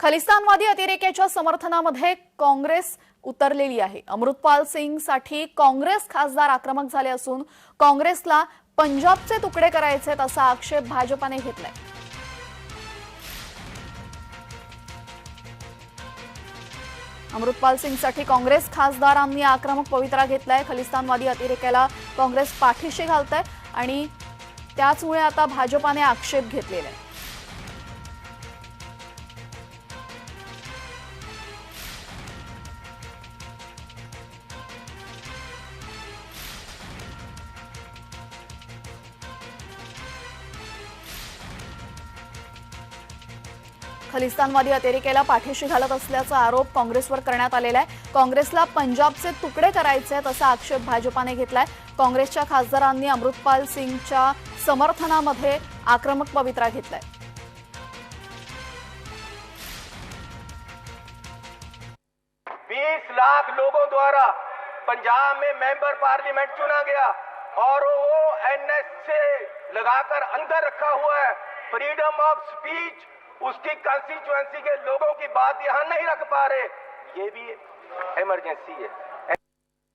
खलिस्तानवादी अतिरेक्याच्या समर्थनामध्ये काँग्रेस उतरलेली आहे. अमृतपाल सिंगसाठी काँग्रेस खासदार आक्रमक झाले असून काँग्रेसला पंजाबचे तुकडे करायचे असा आक्षेप भाजपाने घेतलाय. अमृतपाल सिंगसाठी काँग्रेस खासदारांनी आक्रमक पवित्रा घेतलाय. खलिस्तानवादी अतिरेक्याला काँग्रेस पाठीशी घालत आणि त्याचमुळे आता भाजपाने आक्षेप घेतलेला आहे खलिस्तानवादी अतिरेकेला पाठीशी घालत असल्याचा आरोप काँग्रेसवर करण्यात आलेला आहे. काँग्रेसला पंजाबचे तुकडे करायचे आहेत असा आक्षेप भाजपाने घेतलाय. काँग्रेसच्या खासदारांनी अमृतपाल सिंगच्या समर्थनामध्ये आक्रमक पवित्रा घेतलाय. बीस लाख लोगों द्वारा पंजाब में मेंबर पार्लियामेंट चुना गया और वो एनएस से लगाकर अंदर रखा हुआ है। फ्रीडम ऑफ स्पीच उसकी कंस्टिट्यूएंसी के लोगों की बात यहां नहीं रख पा रहे। ये भी इमरजेंसी है।